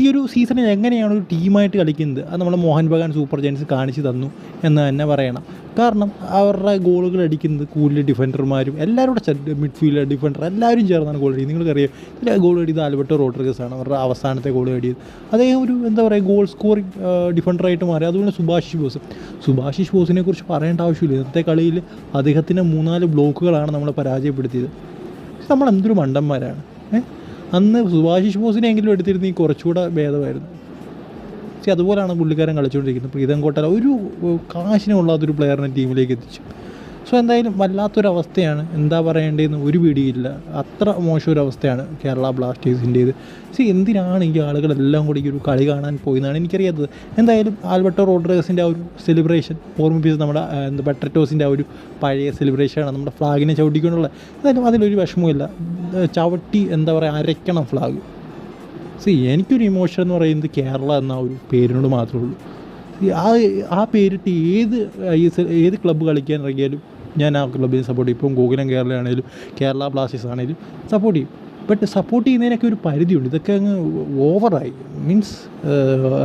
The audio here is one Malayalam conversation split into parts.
ഈ ഒരു സീസണിൽ എങ്ങനെയാണ് ഒരു ടീമായിട്ട് കളിക്കുന്നത്? അത് നമ്മുടെ മോഹൻ ബഗാൻ സൂപ്പർ ജയൻസ് കാണിച്ചു തന്നു എന്ന് തന്നെ പറയണം. കാരണം അവരുടെ ഗോളുകൾ അടിക്കുന്നത് കൂടുതൽ ഡിഫൻഡർമാരും എല്ലാവരും കൂടെ മിഡ്ഫീൽഡർ ഡിഫൻഡർ എല്ലാവരും ചേർന്നാണ് ഗോൾ അടിക്കുന്നത്. നിങ്ങൾക്കറിയാം ഇതിൽ ഗോൾ അടിയത് ആൽബർട്ടോ റോഡ്രിഗസ് ആണ് അവരുടെ അവസാനത്തെ ഗോൾ അടിയത്. അദ്ദേഹം ഒരു എന്താ പറയുക ഗോൾ സ്കോറിംഗ് ഡിഫൻഡറായിട്ട് മാറി. അതുപോലെ സുഭാഷ് ബോസ്. സുഭാഷിഷ് ബോസിനെ കുറിച്ച് പറയേണ്ട ആവശ്യമില്ല. ഇന്നത്തെ കളിയിൽ അദ്ദേഹത്തിന്റെ മൂന്നാൽ ബ്ലോക്കുകളാണ് നമ്മളെ പരാജയപ്പെടുത്തിയത്. നമ്മൾ എന്തൊരു മണ്ടന്മാരാണ് ഏ? അന്ന് സുഭാഷിഷ് ബോസിനെങ്കിലും എടുത്തിരുന്നെങ്കിൽ കുറച്ചുകൂടെ ഭേദമായിരുന്നു. പക്ഷേ അതുപോലെയാണ് പുള്ളിക്കാരൻ കളിച്ചുകൊണ്ടിരിക്കുന്നത്. പ്രീതം കോട്ടല ഒരു ഏഹ്, കാശിനും കൊള്ളാത്തൊരു പ്ലെയറിനെ ടീമിലേക്ക് എത്തിച്ചു. സോ എന്തായാലും വല്ലാത്തൊരവസ്ഥയാണ്. എന്താ പറയേണ്ടതെന്ന് ഒരു പിടിയില്ല. അത്ര മോശം ഒരു അവസ്ഥയാണ് കേരള ബ്ലാസ്റ്റേഴ്സിന്റേത്. സി എന്തിനാണ് ഈ ആളുകളെല്ലാം കൂടി ഈ ഒരു കളി കാണാൻ പോയെന്നാണ് എനിക്കറിയാത്തത്. എന്തായാലും ആൽബർട്ടോ റോഡ്രിഗസിന്റെ ആ ഒരു സെലിബ്രേഷൻ ഓർമ്മിപ്പിച്ചത് നമ്മുടെ എന്താ ബട്ടറ്റോസിന്റെ ആ ഒരു പഴയ സെലിബ്രേഷനാണ് നമ്മുടെ ഫ്ലാഗിനെ ചവിട്ടിക്കൊണ്ടുള്ള എന്തായാലും അതിലൊരു വിഷമമില്ല ചവിട്ടി എന്താ പറയുക അരയ്ക്കണം ഫ്ലാഗ് സി എനിക്കൊരു ഇമോഷൻ എന്ന് പറയുന്നത് കേരള എന്ന ഒരു പേരിനോട് മാത്രമേ ഉള്ളൂ. ആ ആ പേരിട്ട് ഏത് ഐ എസ് എൽ ഏത് ക്ലബ്ബ് കളിക്കാൻ ഇറങ്ങിയാലും ഞാൻ ആ ക്ലബ്ബിനെ സപ്പോർട്ട് ചെയ്യും. ഇപ്പം ഗോകുലം ആണെങ്കിലും കേരള ബ്ലാസ്റ്റേഴ്സ് ആണെങ്കിലും സപ്പോർട്ട് ചെയ്യും. ബട്ട് സപ്പോർട്ട് ചെയ്യുന്നതിനൊക്കെ ഒരു പരിധിയുണ്ട്. ഇതൊക്കെ അങ്ങ് ഓവറായി മീൻസ്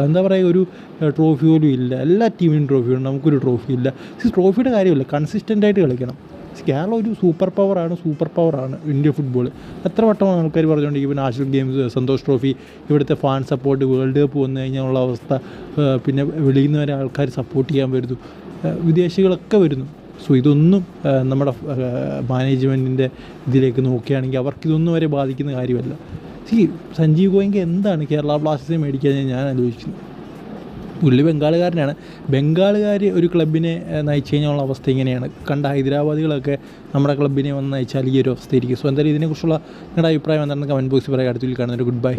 എന്താ പറയുക ഒരു ട്രോഫി പോലും ഇല്ല. എല്ലാ ടീമിനും ട്രോഫിയുണ്ട് നമുക്കൊരു ട്രോഫി ഇല്ല. ട്രോഫിയുടെ കാര്യമില്ല. കൺസിസ്റ്റന്റായിട്ട് കളിക്കണം. കേരളം ഒരു സൂപ്പർ പവറാണ് സൂപ്പർ പവറാണ് ഇന്ത്യ ഫുട്ബോൾ എത്ര വട്ടമാണ് ആൾക്കാർ പറഞ്ഞുകൊണ്ടിരിക്കും നാഷണൽ ഗെയിംസ് സന്തോഷ് ട്രോഫി ഇവിടുത്തെ ഫാൻ സപ്പോർട്ട് വേൾഡ് കപ്പ് വന്നു കഴിഞ്ഞാലുള്ള അവസ്ഥ പിന്നെ വെളിയിൽ നിന്ന് വരെ ആൾക്കാർ സപ്പോർട്ട് ചെയ്യാൻ വരുന്നു. വിദേശികളൊക്കെ വരുന്നു. സോ ഇതൊന്നും നമ്മുടെ മാനേജ്മെന്റിന്റെ ഇതിലേക്ക് നോക്കുകയാണെങ്കിൽ അവർക്ക് ഇതൊന്നും വരെ ബാധിക്കുന്ന കാര്യമല്ല. സി സഞ്ജീവ് ഗോയിങ്ക എന്താണ് കേരള ബ്ലാസ്റ്റേഴ്സിനെ മേടിക്കാൻ ഞാൻ ആലോചിക്കുന്നത് പുള്ളി ബംഗാളുകാരനാണ്. ബംഗാളുകാർ ഒരു ക്ലബിനെ നയിച്ചു കഴിഞ്ഞുള്ള അവസ്ഥ ഇങ്ങനെയാണ്. കണ്ട ഹൈദരാബാദികളൊക്കെ നമ്മുടെ ക്ലബിനെ വന്ന് നയിച്ചാൽ ഈ ഒരു അവസ്ഥയായിരിക്കും സോ എന്തായാലും ഇതിനെക്കുറിച്ചുള്ള നിങ്ങളുടെ അഭിപ്രായം എന്താണെന്ന് കമന്റ് ബോക്സിൽ പറയാം. അടുത്തിൽ കാണുന്നൊരു ഗുഡ് ബൈ.